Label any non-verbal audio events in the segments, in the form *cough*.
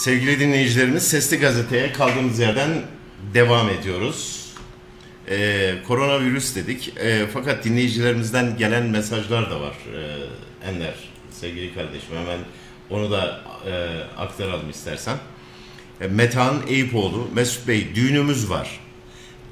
Sevgili dinleyicilerimiz Sesli Gazete'ye kaldığımız yerden devam ediyoruz. Ee, koronavirüs dedik Ee, fakat dinleyicilerimizden gelen mesajlar da var ee, Enler sevgili kardeşim hemen onu da e, aktaralım istersen. E, Metehan Eyüpoğlu, Mesut Bey düğünümüz var.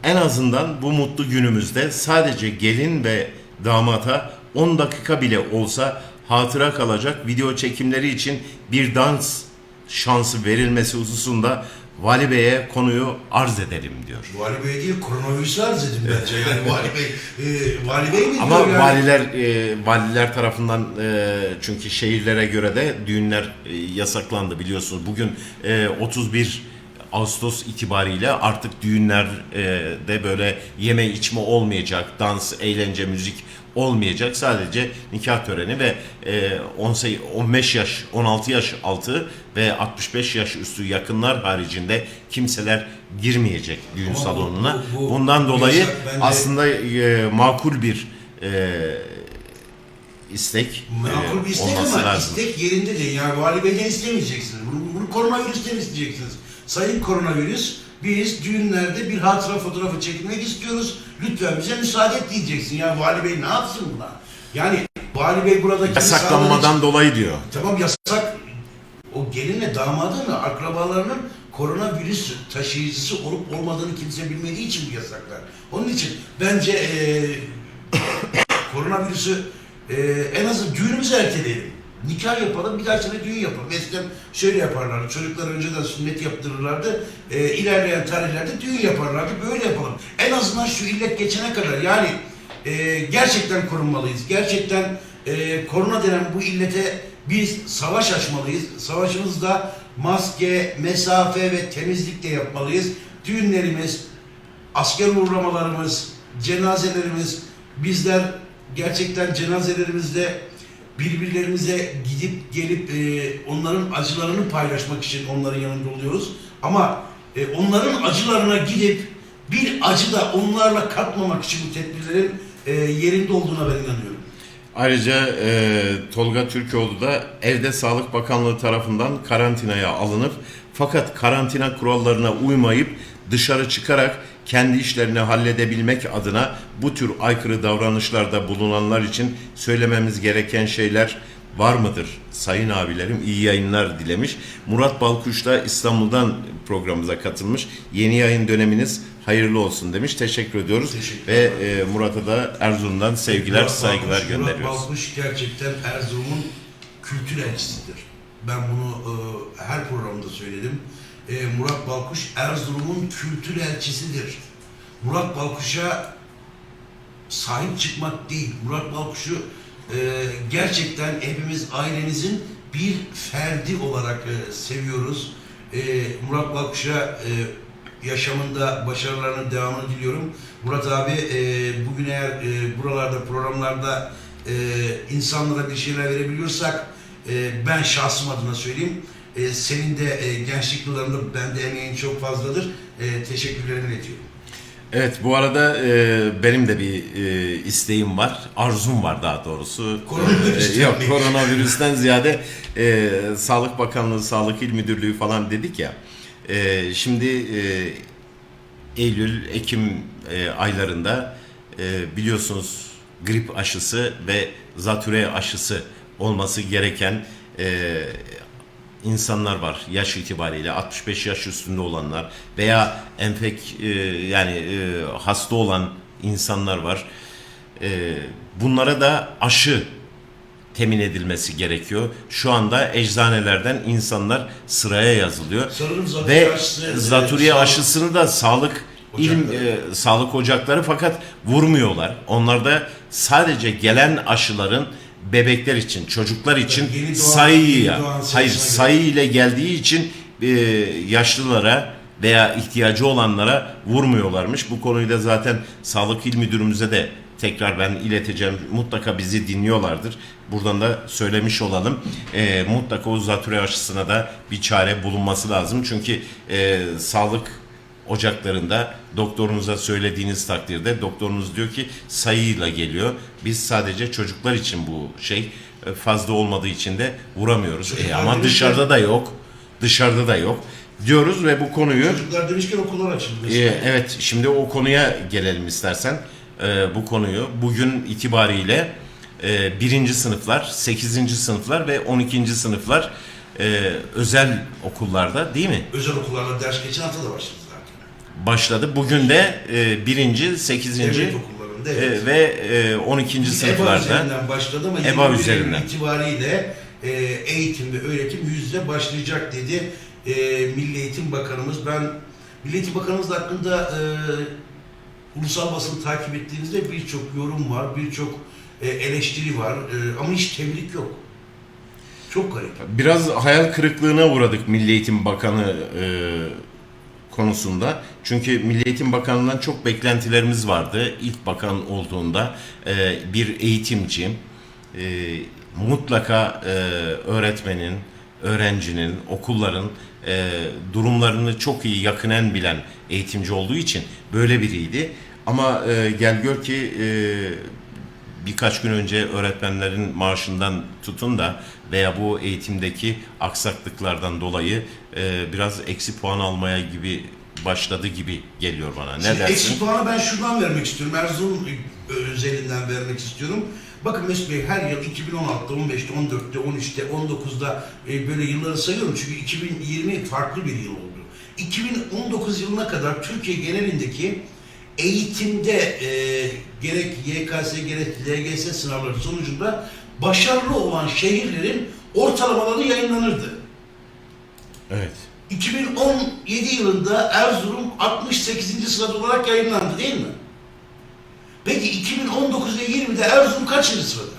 En azından bu mutlu günümüzde sadece gelin ve damata 10 dakika bile olsa hatıra kalacak video çekimleri için bir dans şansı verilmesi hususunda Vali Bey'e konuyu arz edelim diyor. Vali Bey değil, koronavirüsü arz edin bence. Yani *laughs* Vali Bey, e, Vali Bey mi Ama yani? valiler e, valiler tarafından e, çünkü şehirlere göre de düğünler e, yasaklandı biliyorsunuz. Bugün e, 31 Ağustos itibariyle artık düğünler e, de böyle yeme içme olmayacak, dans, eğlence, müzik olmayacak. Sadece nikah töreni ve e, 18 15 yaş, 16 yaş altı ve 65 yaş üstü yakınlar haricinde kimseler girmeyecek düğün Ama salonuna. bu- bu Bundan dolayı bence- aslında e, makul bir e, istek e, Makul bir istek olması ama lazım. istek yerinde değil. Yani Vali Bey'den istemeyeceksiniz. Bunu, bunu koronavirüsten isteyeceksiniz. Sayın koronavirüs, biz düğünlerde bir hatıra fotoğrafı çekmek istiyoruz. Lütfen bize müsaade et diyeceksin. Ya Vali Bey ne yapsın buna? Yani Vali Bey buradaki Yasaklanmadan dolayı diyor. Tamam yasak. O gelinle damadın akrabalarının koronavirüs taşıyıcısı olup olmadığını kimse bilmediği için bu yasaklar. Onun için bence eee koronavirüsü eee en azından düğünümüzü erteleyelim. Nikah yapalım, bir daha sene düğün yapalım. Eskiden şöyle yaparlardı, çocuklar önceden sünnet yaptırırlardı, eee ilerleyen tarihlerde düğün yaparlardı, böyle yapalım. En azından şu illet geçene kadar yani eee, gerçekten korunmalıyız. Gerçekten eee, korona denen bu illete biz savaş açmalıyız. Savaşımızda maske, mesafe ve temizlik de yapmalıyız. Düğünlerimiz, asker uğramalarımız, cenazelerimiz, bizler gerçekten cenazelerimizde birbirlerimize gidip gelip e, onların acılarını paylaşmak için onların yanında oluyoruz. Ama e, onların acılarına gidip bir acı da onlarla katmamak için bu tedbirlerin e, yerinde olduğuna ben inanıyorum. Ayrıca e, Tolga Türkoğlu da evde Sağlık Bakanlığı tarafından karantinaya alınıp fakat karantina kurallarına uymayıp dışarı çıkarak kendi işlerini halledebilmek adına bu tür aykırı davranışlarda bulunanlar için söylememiz gereken şeyler var mıdır? Sayın abilerim iyi yayınlar dilemiş. Murat Balkuş da İstanbul'dan programımıza katılmış. Yeni yayın döneminiz hayırlı olsun demiş. Teşekkür ediyoruz. Teşekkür Ve e, Murat'a da Erzurum'dan sevgiler, Murat saygılar Balkuş, gönderiyoruz. Murat Balkuş gerçekten Erzurum'un kültür elçisidir. Ben bunu e, her programda söyledim. E, Murat Balkuş Erzurum'un kültür elçisidir. Murat Balkuş'a sahip çıkmak değil, Murat Balkuş'u e, gerçekten hepimiz ailemizin bir ferdi olarak e, seviyoruz. E, Murat Balkuş'a e, yaşamında başarılarının devamını diliyorum. Murat abi e, bugün eğer e, buralarda programlarda e, insanlara bir şeyler verebiliyorsak e, ben şahsım adına söyleyeyim. E, senin de e, gençlik yıllarında bende emeğin çok fazladır. E, teşekkürlerimi iletiyorum. Evet bu arada e, benim de bir e, isteğim var, arzum var daha doğrusu. Koronavirüsten E, yok koronavirüsten ziyade e, Sağlık Bakanlığı, Sağlık İl Müdürlüğü falan dedik ya. E, şimdi e, Eylül, Ekim e, aylarında e, biliyorsunuz grip aşısı ve zatüre aşısı olması gereken e, insanlar var yaş itibariyle 65 yaş üstünde olanlar veya enfek e, yani e, hasta olan insanlar var. E, bunlara da aşı temin edilmesi gerekiyor. Şu anda eczanelerden insanlar sıraya yazılıyor. Sanırım Ve aşısı- zatürre aşısını da sağlık ilim Ocakları. e, sağlık ocakları fakat vurmuyorlar. Onlarda sadece gelen aşıların bebekler için, çocuklar için Yeni doğan- sayıya, hayır sayı ile geldiği için e, yaşlılara veya ihtiyacı olanlara vurmuyorlarmış. Bu konuyu da zaten Sağlık İl Müdürümüze de tekrar ben ileteceğim. Mutlaka bizi dinliyorlardır. Buradan da söylemiş olalım. E, mutlaka o zatürre aşısına da bir çare bulunması lazım. Çünkü e, sağlık ocaklarında doktorunuza söylediğiniz takdirde doktorunuz diyor ki sayıyla geliyor. Biz sadece çocuklar için bu şey e, fazla olmadığı için de vuramıyoruz. E, ama dışarıda da yok. Dışarıda da yok. Diyoruz ve bu konuyu Çocuklar demişken okullar açıldı. mesela. evet, şimdi o konuya gelelim istersen. Ee, bu konuyu bugün itibariyle e, birinci sınıflar, 8. sınıflar ve 12. sınıflar e, özel okullarda değil mi? Özel okullarda ders geçen hafta da başladı. Başladı. Bugün de e, birinci, 8. Devlet okullarında evet. e, ve e, 12. EBA sınıflarda üzerinden başladı ama EBA 21 üzerinden. Eylül itibariyle e, eğitim ve öğretim yüz yüze başlayacak dedi e, Milli Eğitim Bakanımız. Ben Milli Eğitim Bakanımız hakkında e, ulusal basını takip ettiğinizde birçok yorum var, birçok e, eleştiri var e, ama hiç tebrik yok. Çok garip. Biraz hayal kırıklığına uğradık Milli Eğitim Bakanı e, konusunda. Çünkü Milli Eğitim Bakanı'ndan çok beklentilerimiz vardı. İlk bakan olduğunda e, bir eğitimci e, mutlaka e, öğretmenin, öğrencinin, okulların e, durumlarını çok iyi yakinen bilen eğitimci olduğu için böyle biriydi. Ama e, gel gör ki e, birkaç gün önce öğretmenlerin maaşından tutun da veya bu eğitimdeki aksaklıklardan dolayı e, biraz eksi puan almaya gibi başladı gibi geliyor bana. Ne Şimdi dersin? Eksi puanı ben şuradan vermek istiyorum. Erzurum özelinden vermek istiyorum. Bakın Mesut Bey her yıl 2016'da, 15'te, 14'te, 13'te, 19'da e, böyle yılları sayıyorum. Çünkü 2020 farklı bir yıl oldu. 2019 yılına kadar Türkiye genelindeki eğitimde e, gerek YKS gerek LGS sınavları sonucunda başarılı olan şehirlerin ortalamaları yayınlanırdı. Evet. 2017 yılında Erzurum 68. sırada olarak yayınlandı değil mi? Peki 2019 ve 20'de Erzurum kaçıncı sırada?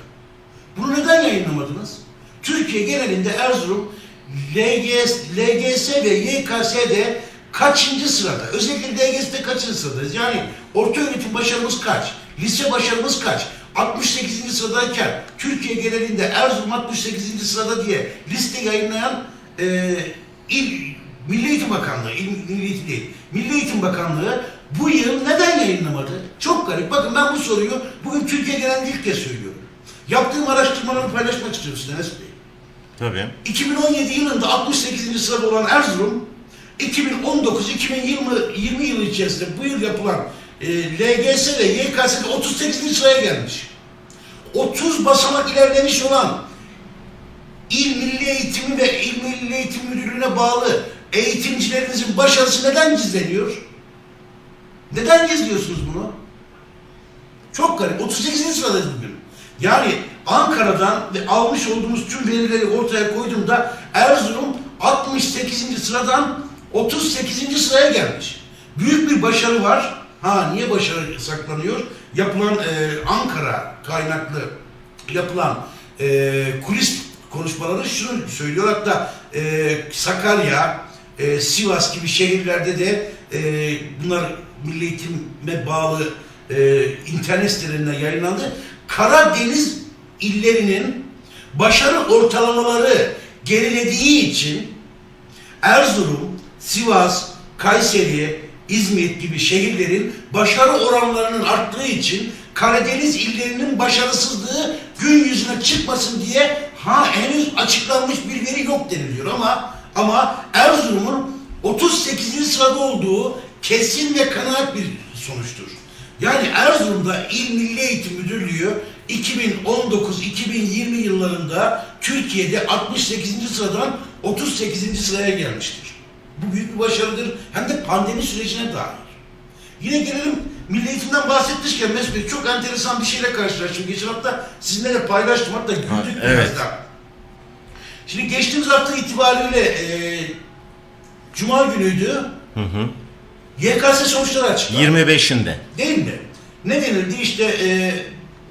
Bunu neden yayınlamadınız? Türkiye genelinde Erzurum LGS, LGS ve YKS'de kaçıncı sırada? Özellikle LGS'de kaçıncı sıradayız? Yani orta öğretim başarımız kaç? Lise başarımız kaç? 68. sıradayken Türkiye genelinde Erzurum 68. sırada diye liste yayınlayan e, İl, Milli Eğitim Bakanlığı, İl, Milli Eğitim değil, Milli Eğitim Bakanlığı bu yıl neden yayınlamadı? Çok garip. Bakın ben bu soruyu bugün Türkiye genelinde ilk kez söylüyorum. Yaptığım araştırmalarımı paylaşmak istiyorum size Enes Bey. Tabii. 2017 yılında 68. sırada olan Erzurum, 2019-2020 20 yılı içerisinde bu yıl yapılan e, LGS ve YKS'de 38. sıraya gelmiş. 30 basamak ilerlemiş olan İl Milli Eğitimi ve İl Milli Eğitim Müdürlüğü'ne bağlı eğitimcilerinizin başarısı neden gizleniyor? Neden gizliyorsunuz bunu? Çok garip. 38. sıradayız bugün. Yani Ankara'dan ve almış olduğumuz tüm verileri ortaya koyduğumda Erzurum 68. sıradan 38. sıraya gelmiş. Büyük bir başarı var. Ha niye başarı saklanıyor? Yapılan e, Ankara kaynaklı yapılan e, kulis konuşmaları şunu söylüyor. Hatta e, Sakarya, e, Sivas gibi şehirlerde de e, bunlar Milli Eğitim'e bağlı e, internet sitelerinden yayınlandı. Karadeniz illerinin başarı ortalamaları gerilediği için Erzurum, Sivas, Kayseri, İzmit gibi şehirlerin başarı oranlarının arttığı için Karadeniz illerinin başarısızlığı gün yüzüne çıkmasın diye ha henüz açıklanmış bir veri yok deniliyor ama ama Erzurum'un 38. sırada olduğu kesin ve kanaat bir sonuçtur. Yani Erzurum'da İl Milli Eğitim Müdürlüğü 2019-2020 yıllarında Türkiye'de 68. sıradan 38. sıraya gelmiştir. Bu büyük bir başarıdır. Hem de pandemi sürecine dair. Yine gelelim Milli Eğitim'den bahsetmişken Mesut Bey çok enteresan bir şeyle karşılaştım. Geçen hafta sizinle paylaştım hatta güldük Ha, biraz evet. da. Şimdi geçtiğimiz hafta itibariyle e, Cuma günüydü. Hı hı. YKS sonuçları açıklandı. 25'inde. Değil mi? Ne denildi? İşte e,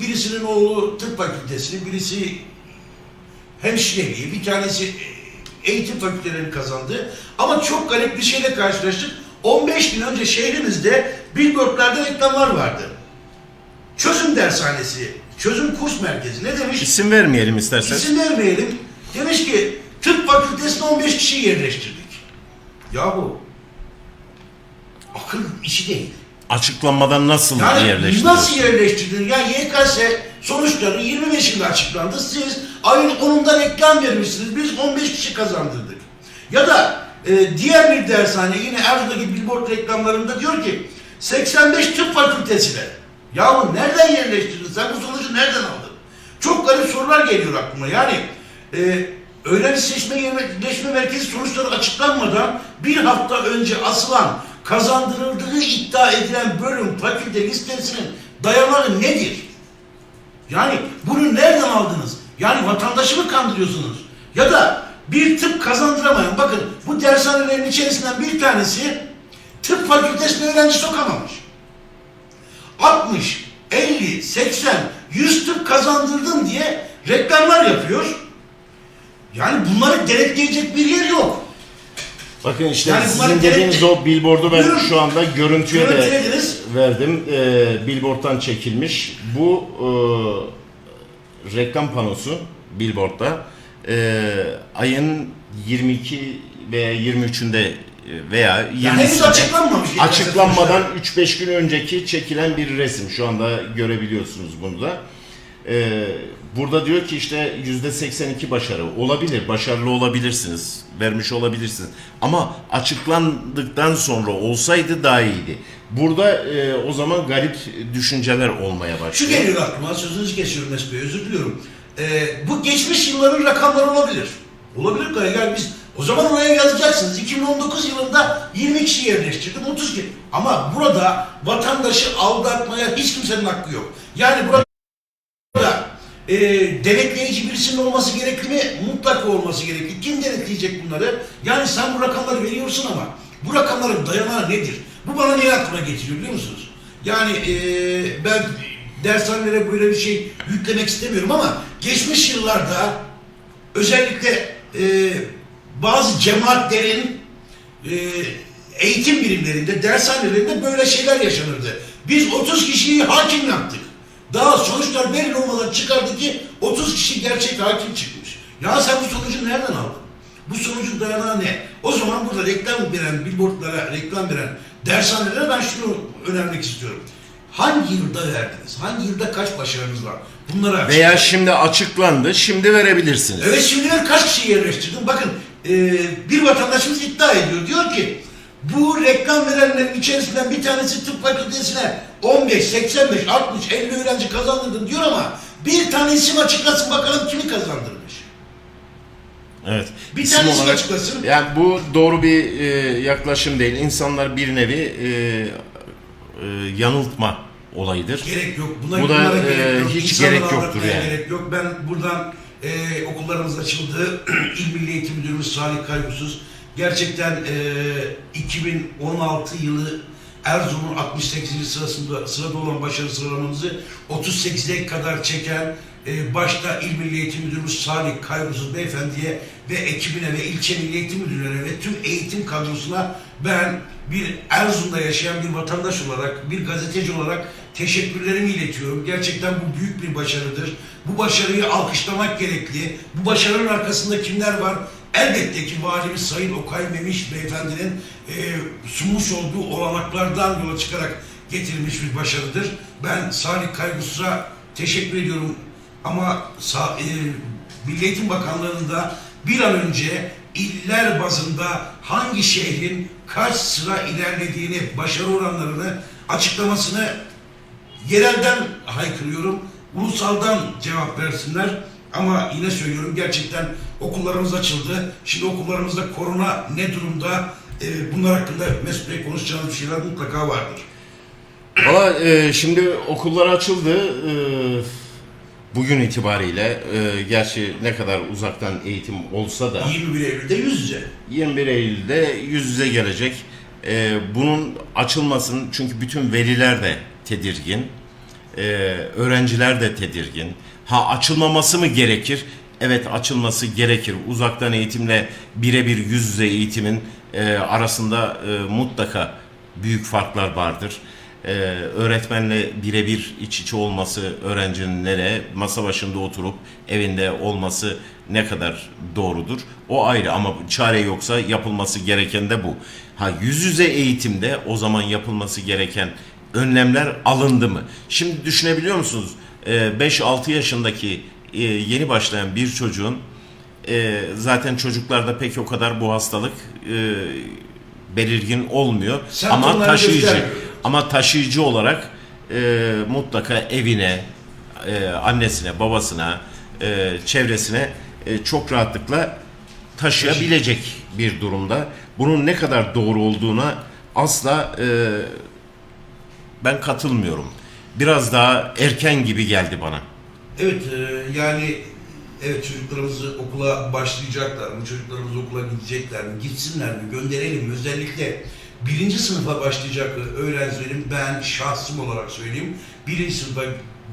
birisinin oğlu tıp fakültesini, birisi hemşireliği, bir tanesi e, eğitim fakültelerini kazandı. Ama çok garip bir şeyle karşılaştık. 15 gün önce şehrimizde billboardlarda reklamlar vardı. Çözüm dershanesi, çözüm kurs merkezi. Ne demiş? İsim vermeyelim istersen. İsim vermeyelim. Demiş ki tıp fakültesine 15 kişi yerleştirdik. Yahu akıl işi değil. Açıklanmadan nasıl Yani yerleştiriyorsun? nasıl yerleştirdin? Ya YKS sonuçları 25'inde açıklandı. Siz ayın 10'unda reklam vermişsiniz. Biz 15 kişi kazandırdık. Ya da e, diğer bir dershane yine Erzurum'daki billboard reklamlarında diyor ki 85 tıp fakültesine. Yahu nereden yerleştirdin? Sen bu sonucu nereden aldın? Çok garip sorular geliyor aklıma. Yani e, öğrenci seçme yerleşme merkezi sonuçları açıklanmadan bir hafta önce asılan kazandırıldığı iddia edilen bölüm fakülte listesinin dayanağı nedir? Yani bunu nereden aldınız? Yani vatandaşı mı kandırıyorsunuz? Ya da bir tıp kazandıramayan, bakın bu dershanelerin içerisinden bir tanesi tıp fakültesine öğrenci sokamamış. 60, 50, 80, 100 tıp kazandırdım diye reklamlar yapıyor. Yani bunları denetleyecek bir yer yok. Bakın işte Yani sizin dediğiniz o billboardu ben Buyurun. şu anda görüntüye de Görüntülediniz. verdim. Ee, billboarddan çekilmiş. Bu e, reklam panosu billboardda e, ayın 22 veya 23'ünde veya Yani henüz 20'sinde açıklanmamış. açıklanmadan sonuçlar. 3-5 gün önceki çekilen bir resim. Şu anda görebiliyorsunuz bunu da. Ee, burada diyor ki işte %82 başarı olabilir, başarılı olabilirsiniz, vermiş olabilirsiniz. Ama açıklandıktan sonra olsaydı daha iyiydi. Burada e, o zaman garip düşünceler olmaya Şu başlıyor. geliyor aklıma, sözünüzü kesiyorum Mesut Bey, özür diliyorum. Ee, bu geçmiş yılların rakamları olabilir. Olabilir gayet. Yani biz o zaman oraya yazacaksınız. 2019 yılında 20 kişi yerleştirdim, 30 kişi. Ama burada vatandaşı aldatmaya hiç kimsenin hakkı yok. Yani burada e, denetleyici birisinin olması gerekli mi? Mutlaka olması gerekli. Kim denetleyecek bunları? Yani sen bu rakamları veriyorsun ama bu rakamların dayanağı nedir? Bu bana niye aklıma getiriyor biliyor musunuz? Yani e, ben dershanelere böyle bir şey yüklemek istemiyorum ama geçmiş yıllarda özellikle e, bazı cemaatlerin e, eğitim birimlerinde, dershanelerinde böyle şeyler yaşanırdı. Biz 30 kişiyi hakim yaptık. Daha sonuçlar belli olmadan çıkardı ki 30 kişi gerçek hakim çıkmış. Ya sen bu sonucu nereden aldın? Bu sonucun dayanağı ne? O zaman burada reklam veren, billboardlara reklam veren dershanelere ben şunu önermek istiyorum. Hangi yılda verdiniz? Hangi yılda kaç başarınız var? Bunları açıklayın. Veya şimdi açıklandı, şimdi verebilirsiniz. Evet şimdi ben kaç kişi yerleştirdim? Bakın e, bir vatandaşımız iddia ediyor. Diyor ki bu reklam verenlerin içerisinden bir tanesi tıp fakültesine 15, 85, 60, 50 öğrenci kazandırdım diyor ama bir tane isim açıklasın bakalım kimi kazandırmış. Evet. Bir İsim tanesi olarak- açıklasın. Yani bu doğru bir e, yaklaşım değil. İnsanlar bir nevi e, e, yanıltma olayıdır. Gerek yok. Buna, Bu da, bunlara e, hiç İnsanları gerek yoktur aldatmaya yani. Gerek yok. Ben buradan e, okullarımız açıldı. *clears throat* İl Milli Eğitim Müdürümüz Salih Kaygusuz. Gerçekten e, 2016 yılı Erzurum'un 68. sırasında sırada olan başarı sıralamamızı 38'e kadar çeken e, başta İl Milli Eğitim Müdürümüz Salih Kaygusuz Beyefendi'ye ve ekibine ve ilçe Milli Eğitim Müdürlerine ve tüm eğitim kadrosuna ben bir Erzurum'da yaşayan bir vatandaş olarak, bir gazeteci olarak teşekkürlerimi iletiyorum. Gerçekten bu büyük bir başarıdır. Bu başarıyı alkışlamak gerekli. Bu başarının arkasında kimler var? Elbette ki Valimiz Sayın Okay Memiş Beyefendinin e, sunmuş olduğu olanaklardan yola çıkarak getirilmiş bir başarıdır. Ben Salih Kaygusuz'a teşekkür ediyorum. Ama e, Milli Eğitim Bakanlığı'nda bir an önce iller bazında hangi şehrin kaç sıra ilerlediğini, başarı oranlarını açıklamasını yerelden haykırıyorum. Ulusaldan cevap versinler. Ama yine söylüyorum gerçekten okullarımız açıldı. Şimdi okullarımızda korona ne durumda? Ee, bunlar hakkında Mesut Bey konuşacağınız bir şeyler mutlaka vardır. Valla e, şimdi okullar açıldı. E, bugün itibariyle e, gerçi ne kadar uzaktan eğitim olsa da 21 Eylül'de yüz yüze. 21 Eylül'de yüz yüze gelecek. E, bunun açılmasının çünkü bütün veliler de tedirgin. E, öğrenciler de tedirgin. Ha açılmaması mı gerekir? Evet açılması gerekir. Uzaktan eğitimle birebir yüz yüze eğitimin e, arasında e, mutlaka büyük farklar vardır. Ee, öğretmenle birebir iç içe olması öğrencinin nereye masa başında oturup evinde olması ne kadar doğrudur o ayrı ama çare yoksa yapılması gereken de bu. Ha yüz yüze eğitimde o zaman yapılması gereken önlemler alındı mı? Şimdi düşünebiliyor musunuz? Ee, 5-6 yaşındaki e, yeni başlayan bir çocuğun e, zaten çocuklarda pek o kadar bu hastalık e, belirgin olmuyor. Semptomlar ama taşıyıcı göstermiyor. ama taşıyıcı olarak e, mutlaka evine, e, annesine, babasına, e, çevresine e, çok rahatlıkla taşıyabilecek bir durumda. Bunun ne kadar doğru olduğuna asla e, ben katılmıyorum. Biraz daha erken gibi geldi bana. Evet e, yani evet çocuklarımız okula başlayacaklar mı? Çocuklarımız okula gidecekler mi? Gitsinler mi? Gönderelim mi? Özellikle birinci sınıfa başlayacak öğrencilerin ben şahsım olarak söyleyeyim. Birinci sınıfa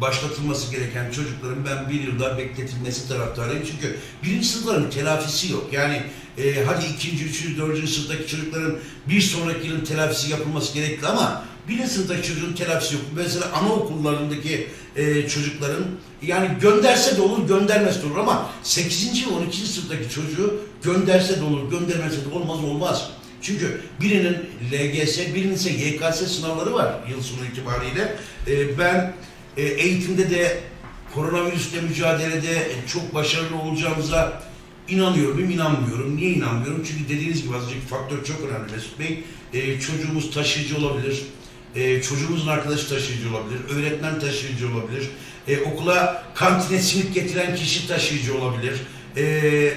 başlatılması gereken çocukların ben bir yılda bekletilmesi taraftarıyım. Çünkü birinci sınıfların telafisi yok. Yani e, hadi ikinci, üçüncü, dördüncü sınıftaki çocukların bir sonraki yılın telafisi yapılması gerekli ama birinci sınıftaki çocuğun telafisi yok. Mesela anaokullarındaki e, çocukların yani gönderse de olur, göndermese de olur ama 8. ve 12. sınıftaki çocuğu gönderse de olur, göndermese de olmaz olmaz. Çünkü birinin LGS, birinin ise YKS sınavları var yıl sonu itibariyle. E, ben e, eğitimde de koronavirüsle mücadelede çok başarılı olacağımıza inanıyorum, inanmıyorum. Niye inanmıyorum? Çünkü dediğiniz gibi az önceki faktör çok önemli Mesut Bey. E, çocuğumuz taşıyıcı olabilir. E, çocuğumuzun arkadaşı taşıyıcı olabilir. Öğretmen taşıyıcı olabilir. E, okula kantine simit getiren kişi taşıyıcı olabilir. E,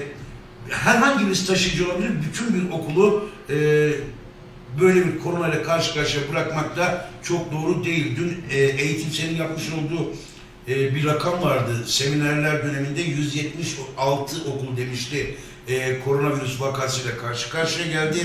herhangi birisi taşıyıcı olabilir. Bütün bir okulu e, böyle bir koronayla karşı karşıya bırakmak da çok doğru değil. Dün e, eğitim senin yapmış olduğu e, bir rakam vardı. Seminerler döneminde 176 okul demişti e, koronavirüs vakasıyla karşı karşıya geldi.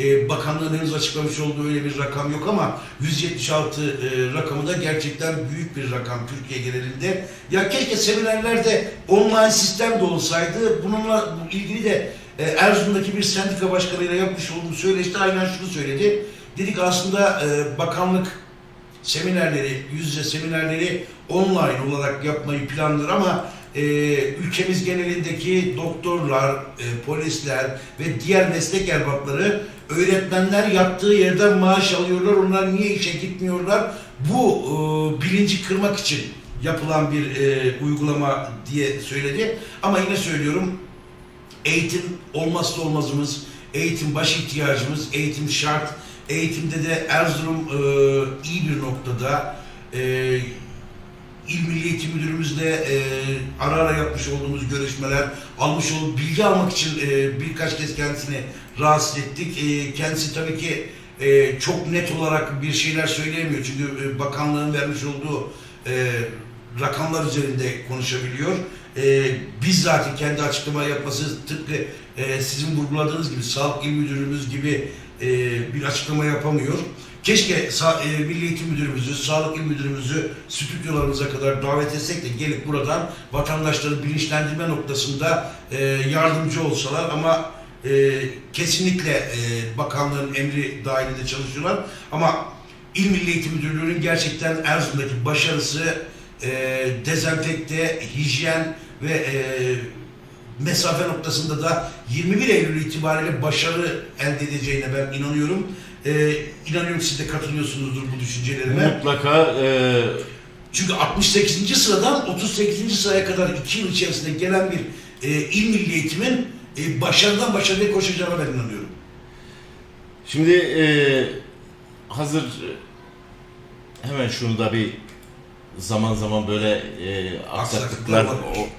E, bakanlığın henüz açıklamış olduğu öyle bir rakam yok ama 176 e, rakamı da gerçekten büyük bir rakam Türkiye genelinde. Ya keşke seminerlerde online sistem de olsaydı. Bununla ilgili de e, Erzurum'daki bir sendika başkanıyla yapmış olduğum söyleşte aynen şunu söyledi. Dedik aslında e, bakanlık seminerleri, yüz yüze seminerleri online olarak yapmayı planlar ama e, ülkemiz genelindeki doktorlar, e, polisler ve diğer meslek erbapları öğretmenler yattığı yerden maaş alıyorlar. Onlar niye işe gitmiyorlar? Bu e, bilinci kırmak için yapılan bir e, uygulama diye söyledi. Ama yine söylüyorum eğitim olmazsa olmazımız, eğitim baş ihtiyacımız, eğitim şart. Eğitimde de Erzurum e, iyi bir noktada. E, İl Milli Eğitim Müdürümüzle e, ara ara yapmış olduğumuz görüşmeler, almış olduğu bilgi almak için e, birkaç kez kendisini rahatsız ettik. E, kendisi tabii ki e, çok net olarak bir şeyler söyleyemiyor. Çünkü e, bakanlığın vermiş olduğu e, rakamlar üzerinde konuşabiliyor. E, bizzat kendi açıklama yapması tıpkı e, sizin vurguladığınız gibi Sağlık İl Müdürümüz gibi e, bir açıklama yapamıyor. Keşke Sa- e, Milli Eğitim Müdürümüzü, Sağlık İl Müdürümüzü stüdyolarımıza kadar davet etsek de gelip buradan vatandaşları bilinçlendirme noktasında e, yardımcı olsalar ama e, kesinlikle e, bakanlığın emri dahilinde çalışıyorlar. Ama İl Milli Eğitim Müdürlüğü'nün gerçekten Erzurum'daki başarısı e, dezenfekte, hijyen ve e, mesafe noktasında da 21 Eylül itibariyle başarı elde edeceğine ben inanıyorum. Ee, inanıyorum siz de katılıyorsunuzdur bu düşüncelerime. Mutlaka e, Çünkü 68. sıradan 38. sıraya kadar 2 yıl içerisinde gelen bir e, il milli eğitimin e, başarıdan başarıya koşacağına ben inanıyorum. Şimdi e, hazır hemen şunu da bir zaman zaman böyle e, aksaklıklar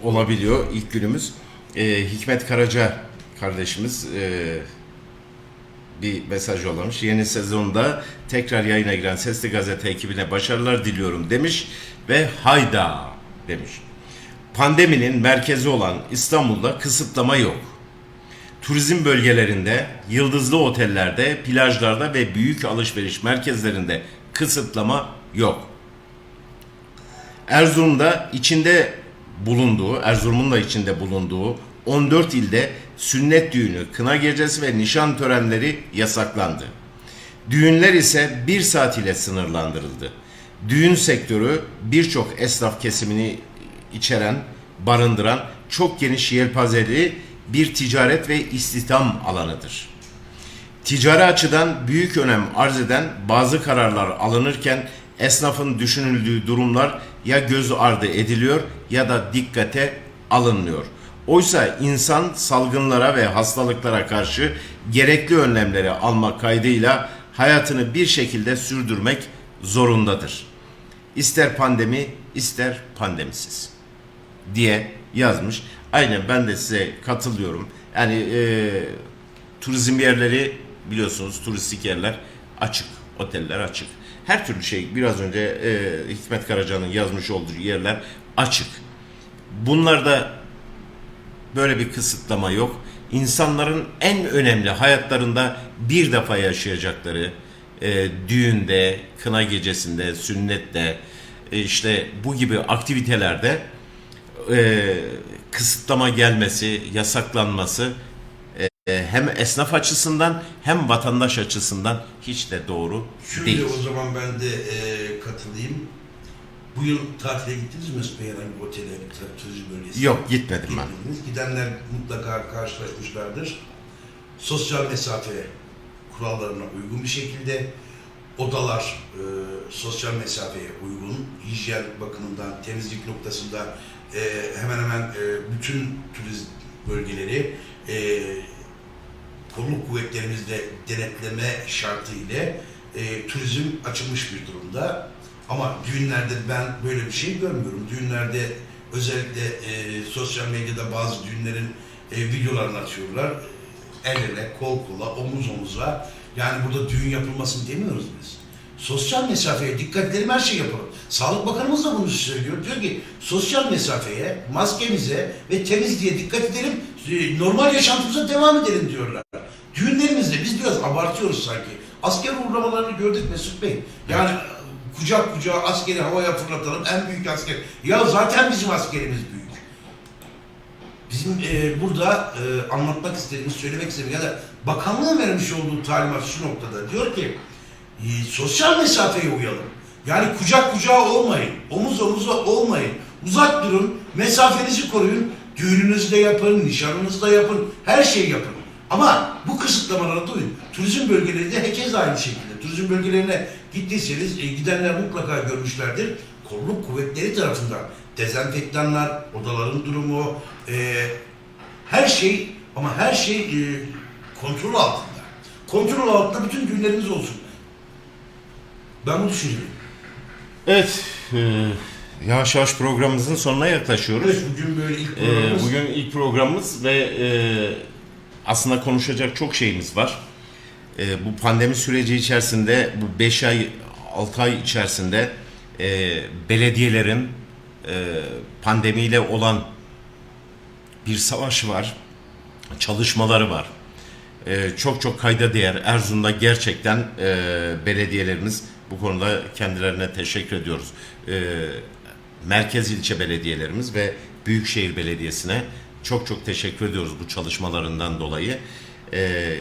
olabiliyor ilk günümüz. E, Hikmet Karaca kardeşimiz e, bir mesaj yollamış. Yeni sezonda tekrar yayına giren Sesli Gazete ekibine başarılar diliyorum demiş ve hayda demiş. Pandeminin merkezi olan İstanbul'da kısıtlama yok. Turizm bölgelerinde, yıldızlı otellerde, plajlarda ve büyük alışveriş merkezlerinde kısıtlama yok. Erzurum'da içinde bulunduğu, Erzurum'un da içinde bulunduğu 14 ilde sünnet düğünü, kına gecesi ve nişan törenleri yasaklandı. Düğünler ise bir saat ile sınırlandırıldı. Düğün sektörü birçok esnaf kesimini içeren, barındıran çok geniş yelpazeli bir ticaret ve istihdam alanıdır. Ticari açıdan büyük önem arz eden bazı kararlar alınırken esnafın düşünüldüğü durumlar ya göz ardı ediliyor ya da dikkate alınmıyor. Oysa insan salgınlara ve hastalıklara karşı gerekli önlemleri almak kaydıyla hayatını bir şekilde sürdürmek zorundadır. İster pandemi, ister pandemisiz diye yazmış. Aynen ben de size katılıyorum. Yani e, turizm yerleri biliyorsunuz turistik yerler açık, oteller açık. Her türlü şey biraz önce e, Hikmet Karaca'nın yazmış olduğu yerler açık. Bunlarda böyle bir kısıtlama yok. İnsanların en önemli hayatlarında bir defa yaşayacakları e, düğünde, kına gecesinde, sünnette, e, işte bu gibi aktivitelerde e, kısıtlama gelmesi, yasaklanması e, hem esnaf açısından hem vatandaş açısından hiç de doğru Şöyle değil. o zaman ben de e, katılayım. Bu yıl tatile gittiniz mi Bey herhangi bir otele, bir turizm bölgesine? Yok gitmedim ben. Gitmediniz. Gidenler mutlaka karşılaşmışlardır. Sosyal mesafe kurallarına uygun bir şekilde odalar e, sosyal mesafeye uygun, hijyen bakımından, temizlik noktasında e, hemen hemen e, bütün turizm bölgeleri e, kolluk kuvvetlerimizde denetleme şartı ile e, turizm açılmış bir durumda. Ama düğünlerde ben böyle bir şey görmüyorum. Düğünlerde özellikle e, sosyal medyada bazı düğünlerin e, videolarını atıyorlar. El ele, kol kola, omuz omuza. Yani burada düğün yapılmasını demiyoruz biz. Sosyal mesafeye dikkat edelim, her şey yapalım. Sağlık Bakanımız da bunu söylüyor. Diyor ki sosyal mesafeye, maskemize ve temizliğe dikkat edelim, e, normal yaşantımıza devam edelim diyorlar. Düğünlerimizde biz biraz abartıyoruz sanki. Asker uğramalarını gördük Mesut Bey. Yani kucak kucağa askeri havaya fırlatalım, en büyük asker. Ya zaten bizim askerimiz büyük. Bizim e, burada e, anlatmak istediğimiz, söylemek istediğimiz ya da bakanlığın vermiş olduğu talimat şu noktada. Diyor ki e, sosyal mesafeye uyalım. Yani kucak kucağa olmayın, omuz omuza olmayın. Uzak durun, mesafenizi koruyun. Düğününüzü de yapın, nişanınızı da yapın, her şeyi yapın. Ama bu kısıtlamalara da. Turizm bölgeleri de herkes aynı şekilde. Turizm bölgelerine gittiyseniz e, gidenler mutlaka görmüşlerdir. Kolluk kuvvetleri tarafından dezenfektanlar, odaların durumu, e, her şey ama her şey e, kontrol altında. Kontrol altında bütün düğünlerimiz olsun. Ben bu düşünüyorum. Evet, e, yavaş yavaş programımızın sonuna yaklaşıyoruz. Evet bugün böyle ilk Ee, programımız. bugün ilk programımız ve e, aslında konuşacak çok şeyimiz var. E, bu pandemi süreci içerisinde bu 5 ay 6 ay içerisinde e, belediyelerin e, pandemiyle olan bir savaş var. Çalışmaları var. E, çok çok kayda değer. Erzurum'da gerçekten e, belediyelerimiz bu konuda kendilerine teşekkür ediyoruz. E, merkez ilçe belediyelerimiz ve Büyükşehir Belediyesi'ne çok çok teşekkür ediyoruz bu çalışmalarından dolayı. E,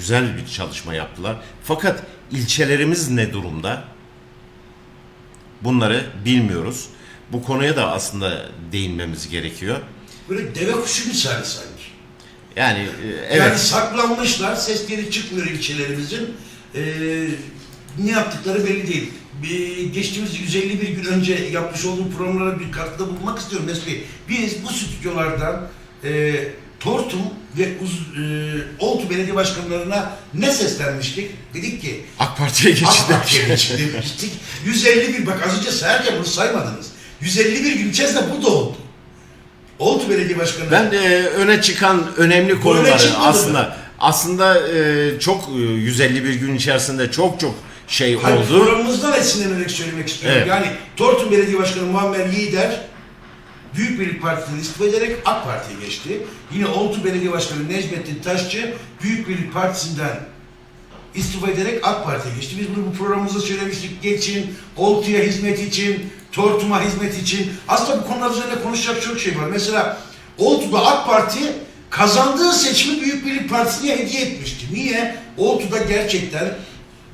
güzel bir çalışma yaptılar. Fakat ilçelerimiz ne durumda? Bunları bilmiyoruz. Bu konuya da aslında değinmemiz gerekiyor. Böyle deve kuşu misali sanki. Yani e, evet. Yani saklanmışlar, sesleri çıkmıyor ilçelerimizin. Ee, ne yaptıkları belli değil. Bir, geçtiğimiz 151 gün önce yapmış olduğum programlara bir katkıda bulunmak istiyorum Mesut Bey. Biz bu stüdyolardan e, Tortum ve Uz, e, Oltu Belediye Başkanlarına ne seslenmiştik? Dedik ki AK Parti'ye geçti. AK Parti'ye geçti demiştik. 151 bak az önce sayarken bunu saymadınız. 151 gün içerisinde bu da oldu. Oltu Belediye Başkanı. Ben de öne çıkan önemli konuları aslında aslında e, çok e, 151 gün içerisinde çok çok şey Hayır, oldu. programımızdan esinlenerek söylemek istiyorum. Evet. Yani Tortum Belediye Başkanı Muammer Yiğider Büyük Birlik Partisi'nden istifa ederek AK Parti'ye geçti. Yine Oltu Belediye Başkanı Necmettin Taşçı Büyük Birlik Partisi'nden istifa ederek AK Parti'ye geçti. Biz bunu bu programımızda söylemiştik. Geçin, Oltu'ya hizmet için, Tortum'a hizmet için. Aslında bu konular üzerinde konuşacak çok şey var. Mesela Oltu'da AK Parti kazandığı seçimi Büyük Birlik Partisi'ne hediye etmişti. Niye? Oltu'da gerçekten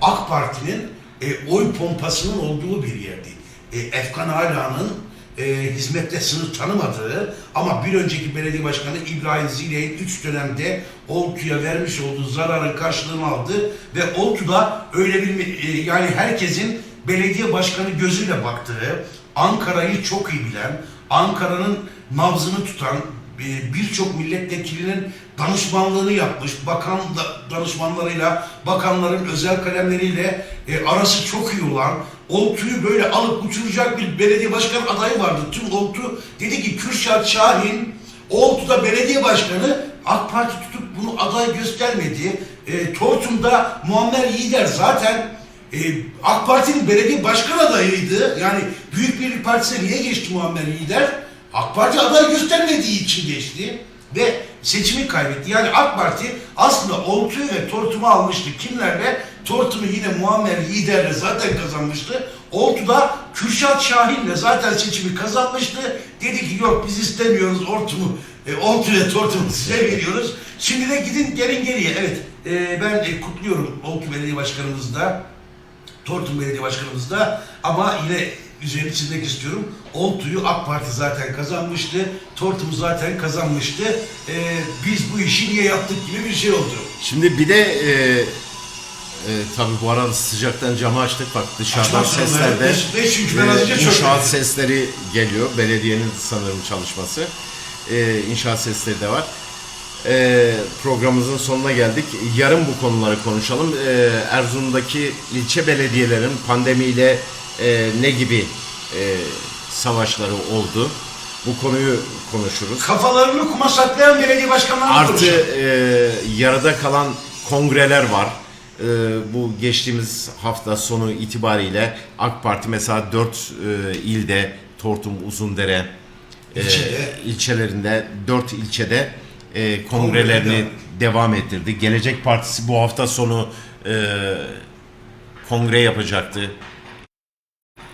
AK Parti'nin e, oy pompasının olduğu bir yerdi. E, Efkan Ala'nın e, hizmette sınır tanımadığı ama bir önceki belediye başkanı İbrahim Ziley'in 3 dönemde Oltu'ya vermiş olduğu zararın karşılığını aldı ve Oltu'da öyle bir e, yani herkesin belediye başkanı gözüyle baktığı, Ankara'yı çok iyi bilen, Ankara'nın nabzını tutan, e, birçok milletvekilinin danışmanlığını yapmış. Bakan da- danışmanlarıyla, bakanların özel kalemleriyle e, arası çok iyi olan, Oltu'yu böyle alıp uçuracak bir belediye başkan adayı vardı. Tüm Oltu dedi ki Kürşat Şahin, Oltu'da belediye başkanı AK Parti tutup bunu aday göstermedi. E, Tortum'da Muammer Yiğider zaten e, AK Parti'nin belediye başkan adayıydı. Yani Büyük Birlik Partisi'ne niye geçti Muammer Yiğider? AK Parti aday göstermediği için geçti ve seçimi kaybetti. Yani AK Parti aslında Oltu'yu ve Tortum'u almıştı. Kimlerle? Tortum'u yine Muammer Yiğider'le zaten kazanmıştı. Oltu'da Kürşat Şahin'le zaten seçimi kazanmıştı. Dedi ki yok biz istemiyoruz Ortum'u. E, Oltu ve Tortum'u size veriyoruz. Şimdi de gidin gelin geriye. Evet e, ben e, kutluyorum Oltu Belediye Başkanımızı da. Tortum Belediye Başkanımız da ama yine üzerine çizmek istiyorum. Oltu'yu AK Parti zaten kazanmıştı. Tortum zaten kazanmıştı. Ee, biz bu işi niye yaptık gibi bir şey oldu. Şimdi bir de e, e, tabii bu arada sıcaktan camı açtık bak dışarıdan Açmaz sonra, sesler de beş- beş çünkü ben az önce e, çok inşaat dedim. sesleri geliyor. Belediyenin sanırım çalışması. E, inşaat sesleri de var. E, programımızın sonuna geldik. Yarın bu konuları konuşalım. E, Erzurum'daki ilçe belediyelerin pandemiyle e, ne gibi e, savaşları oldu? Bu konuyu konuşuruz. Kafalarını kuma saklayan belediye başkanları Artı konuşalım. e, yarıda kalan kongreler var. E, bu geçtiğimiz hafta sonu itibariyle AK Parti mesela 4 ilde Tortum, Uzundere e, İlçede. ilçelerinde 4 ilçede e, kongrelerini Kongre devam ettirdi. Gelecek Partisi bu hafta sonu e, kongre yapacaktı.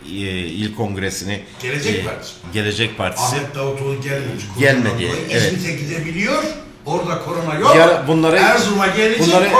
E, il kongresini. Gelecek e, Partisi. Gelecek Partisi. Ahmet Davutoğlu gelmemiş. Gelmedi, dolayı. evet. İzmit'e gidebiliyor. Orada korona yok. Ya bunları- Erzurum'a gelecek bunları-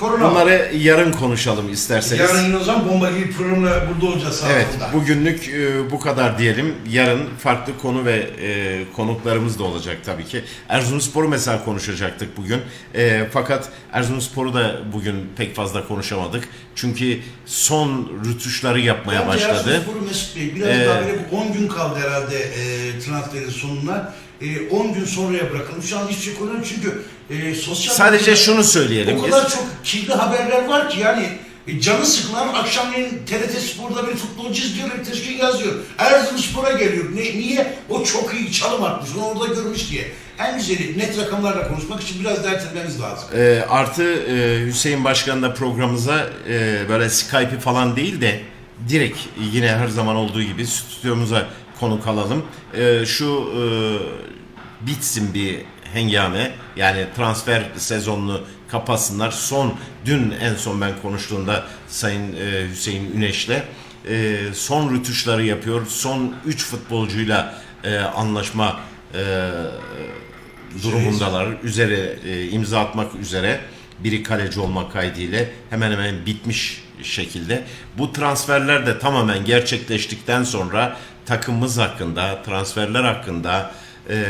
korona. Bunları yarın konuşalım isterseniz. Yarın o zaman bomba gibi programla burada olacağız Evet, olun da. bugünlük e, bu kadar diyelim. Yarın farklı konu ve e, konuklarımız da olacak tabii ki. Erzurumspor'u mesela konuşacaktık bugün. E, fakat Erzurumspor'u da bugün pek fazla konuşamadık. Çünkü son rütuşları yapmaya Bence başladı. Erzurum Mesut Bey biraz Ee, daha böyle bu 10 gün kaldı herhalde e, transferin sonuna. E, 10 gün sonraya bırakalım. Şu an hiçbir şey çünkü e, sosyal Sadece medyada şunu söyleyelim. O kadar çok kirli haberler var ki yani e, canı sıkılan akşamleyin TRT Spor'da bir futbolcu izliyor, ertesi gün yazıyor. Erzurumspor'a geliyor. Ne, niye? O çok iyi çalım atmış. Onu orada görmüş diye. En güzeli net rakamlarla konuşmak için biraz dert etmemiz lazım. E, artı e, Hüseyin Başkan da programımıza e, böyle Skype'i falan değil de direkt yine her zaman olduğu gibi stüdyomuza konuk alalım. E, şu e, bitsin bir hengame yani transfer sezonunu kapasınlar. Son dün en son ben konuştuğumda Sayın e, Hüseyin Üneş'le e, son rütuşları yapıyor. Son 3 futbolcuyla e, anlaşma e, durumundalar. Üzere e, imza atmak üzere biri kaleci olmak kaydıyla hemen hemen bitmiş şekilde. Bu transferler de tamamen gerçekleştikten sonra takımımız hakkında, transferler hakkında, e,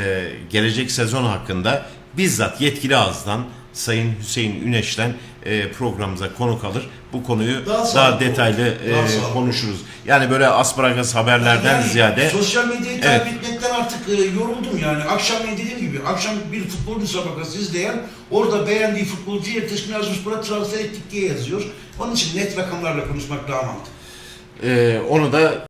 gelecek sezon hakkında bizzat yetkili ağızdan Sayın Hüseyin Üneş'ten e, programımıza konuk alır. Bu konuyu Daha daha, detaylı olur. e, Daha sağlıklı. konuşuruz. Yani böyle asparagas haberlerden Yani ziyade Sosyal medyayı Evet. takip etmekten artık e, yoruldum yani. Akşamleyin dediğim gibi, akşam bir futbol müsabakası izleyen orada beğendiği futbolcuyu ertesi gün Erzurumspor'a transfer ettik diye yazıyor. Onun için net rakamlarla konuşmak daha mantıklı. e, onu da